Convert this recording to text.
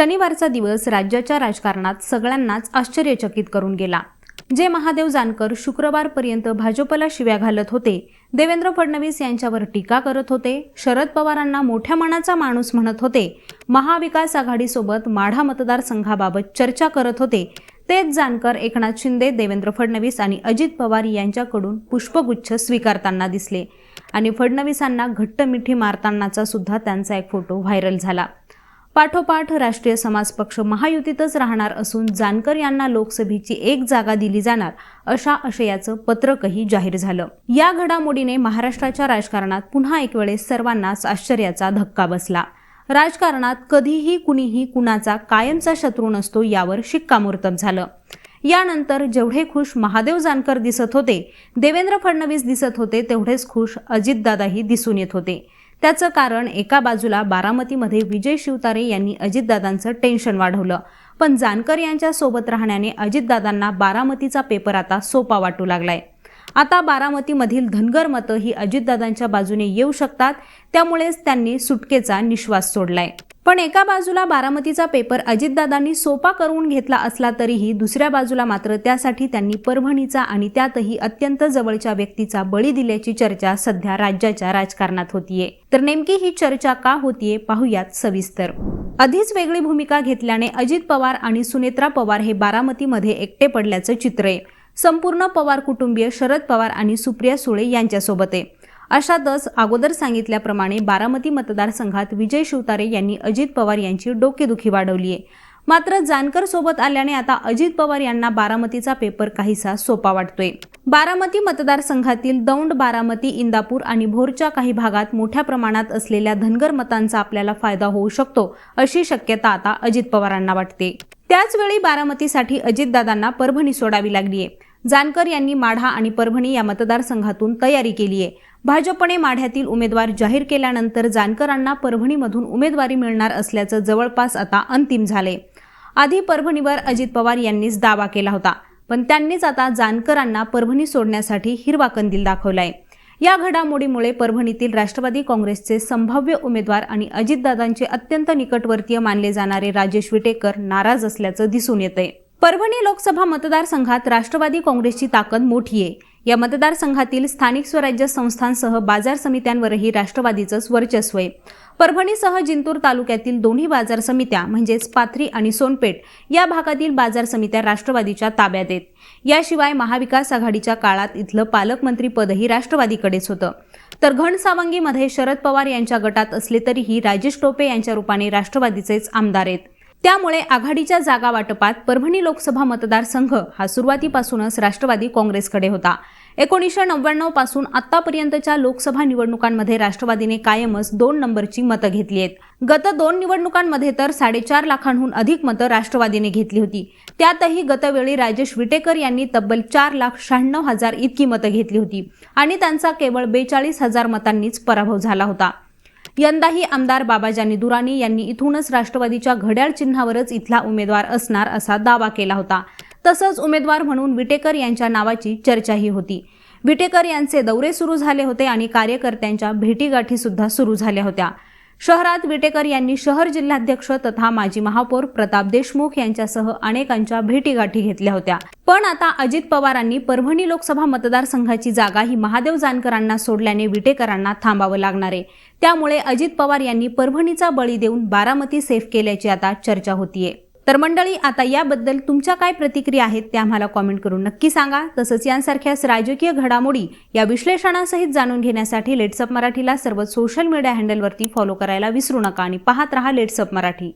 शनिवारचा दिवस राज्याच्या राजकारणात सगळ्यांनाच आश्चर्यचकित करून गेला. जे महादेव जानकर शुक्रवारपर्यंत भाजपला शिव्या घालत होते देवेंद्र फडणवीस यांच्यावर टीका करत होते शरद पवारांना मोठ्या मनाचा माणूस म्हणत होते महाविकास आघाडीसोबत माढा मतदारसंघाबाबत चर्चा करत होते तेच जानकर एकनाथ शिंदे देवेंद्र फडणवीस आणि अजित पवार यांच्याकडून पुष्पगुच्छ स्वीकारताना दिसले आणि फडणवीसांना घट्ट मिठी मारतानाचा सुद्धा त्यांचा एक फोटो व्हायरल झाला. पाठोपाठ राष्ट्रीय समाज पक्ष महायुतीतच राहणार असून जानकर यांना लोकसभेची एक जागा दिली जाणार अशा आशयाचं पत्रकही जाहीर झालं. या घडामोडीने महाराष्ट्राच्या राजकारणात पुन्हा एक वेळेस सर्वांनाच आश्चर्याचा धक्का बसला. राजकारणात कधीही कुणीही कुणाचा कायमचा शत्रू नसतो यावर शिक्कामोर्तब झालं. यानंतर जेवढे खुश महादेव जानकर दिसत होते देवेंद्र फडणवीस दिसत होते तेवढेच खुश अजितदादाही दिसून येत होते. त्याचं कारण एका बाजूला बारामतीमध्ये विजय शिवतारे यांनी अजितदादांचं टेन्शन वाढवलं. पण जानकर यांच्या सोबत राहण्याने अजितदादांना बारामतीचा पेपर आता सोपा वाटू लागलाय. आता बारामतीमधील धनगर मतं ही अजितदादांच्या बाजूने येऊ शकतात त्यामुळेच त्यांनी सुटकेचा निश्वास सोडलाय. पण एका बाजूला बारामतीचा पेपर अजितदादांनी सोपा करून घेतला असला तरीही दुसऱ्या बाजूला मात्र त्यासाठी त्यांनी परभणीचा आणि त्यातही अत्यंत जवळच्या व्यक्तीचा बळी दिल्याची चर्चा सध्या राज्याच्या राजकारणात होतीये. तर नेमकी ही चर्चा का होतीये पाहूयात सविस्तर. आधीच वेगळी भूमिका घेतल्याने अजित पवार आणि सुनेत्रा पवार हे बारामतीमध्ये एकटे पडल्याचं चित्र आहे. संपूर्ण पवार कुटुंबीय शरद पवार आणि सुप्रिया सुळे यांच्यासोबत आहे. अशातच अगोदर सांगितल्याप्रमाणे बारामती मतदारसंघात विजय शिवतारे यांनी अजित पवार यांची डोकेदुखी वाढवली आहे मात्र जानकर सोबत आल्याने आता अजित पवार यांना बारामतीचा पेपर काहीसा सोपा वाटतोय. बारामती मतदारसंघातील दौंड बारामती इंदापूर आणि भोरच्या काही भागात मोठ्या प्रमाणात असलेल्या धनगर मतांचा आपल्याला फायदा होऊ शकतो अशी शक्यता आता अजित पवारांना वाटते. त्याचवेळी बारामतीसाठी अजितदादांना परभणी सोडावी लागलीये. जानकर यांनी माढा आणि परभणी या मतदारसंघातून तयारी केली आहे. भाजपने माढ्यातील उमेदवार जाहीर केल्यानंतर जानकरांना परभणीमधून उमेदवारी मिळणार असल्याचं जवळपास आता अंतिम झाले आधी परभणीवर अजित पवार यांनीच दावा केला होता पण त्यांनीच आता जानकरांना परभणी सोडण्यासाठी हिरवा कंदील दाखवलाय. या घडामोडीमुळे परभणीतील राष्ट्रवादी काँग्रेसचे संभाव्य उमेदवार आणि अजितदादांचे अत्यंत निकटवर्तीय मानले जाणारे राजेश विटेकर नाराज असल्याचं दिसून येतंय. परभणी लोकसभा मतदारसंघात राष्ट्रवादी काँग्रेसची ताकद मोठी आहे. या मतदारसंघातील स्थानिक स्वराज्य संस्थांसह बाजार समित्यांवरही राष्ट्रवादीचंच वर्चस्व आहे. परभणीसह जिंतूर तालुक्यातील दोन्ही बाजार समित्या म्हणजेच पाथरी आणि सोनपेठ या भागातील बाजार समित्या राष्ट्रवादीच्या ताब्यात आहेत. याशिवाय महाविकास आघाडीच्या काळात इथलं पालकमंत्रीपदही राष्ट्रवादीकडेच होतं. तर घनसावंगीमध्ये शरद पवार यांच्या गटात असले तरीही राजेश टोपे यांच्या रूपाने राष्ट्रवादीचेच आमदार आहेत. त्यामुळे आघाडीच्या जागा वाटपात परभणी लोकसभा मतदारसंघ हा सुरुवातीपासूनच राष्ट्रवादी काँग्रेसकडे होता. एकोणीसशे नव्याण्णवपासून आतापर्यंतच्या लोकसभा निवडणुकांमध्ये राष्ट्रवादीने कायमच दोन नंबरची मतं घेतली आहेत. गत दोन निवडणुकांमध्ये तर साडेचार लाखांहून अधिक मतं राष्ट्रवादीने घेतली होती. त्यातही गतवेळी राजेश विटेकर यांनी तब्बल चार लाख शहाण्णव हजार इतकी मतं घेतली होती आणि त्यांचा केवळ बेचाळीस हजार मतांनीच पराभव झाला होता. यंदाही आमदार बाबाजानी दुराणी यांनी इथूनच राष्ट्रवादीच्या घड्याळ चिन्हावरच इथला उमेदवार असणार असा दावा केला होता. तसंच उमेदवार म्हणून विटेकर यांच्या नावाची चर्चाही होती. विटेकर यांचे दौरे सुरू झाले होते आणि कार्यकर्त्यांच्या भेटीगाठी सुद्धा सुरू झाल्या होत्या. शहरात विटेकर यांनी शहर जिल्हाध्यक्ष तथा माजी महापौर प्रताप देशमुख यांच्यासह अनेकांच्या भेटीगाठी घेतल्या होत्या. पण आता अजित पवारांनी परभणी लोकसभा मतदारसंघाची जागा ही महादेव जानकरांना सोडल्याने विटेकरांना थांबावं लागणार आहे. त्यामुळे अजित पवार यांनी परभणीचा बळी देऊन बारामती सेफ केल्याची आता चर्चा होतीये. तर मंडळी आता याबद्दल तुमच्या काय प्रतिक्रिया आहेत त्या आम्हाला कॉमेंट करून नक्की सांगा. तसंच यांसारख्याच राजकीय घडामोडी या विश्लेषणासहित जाणून घेण्यासाठी लेट्सअप मराठीला सर्व सोशल मीडिया हँडलवरती फॉलो करायला विसरू नका आणि पाहत रहा लेट्सअप मराठी.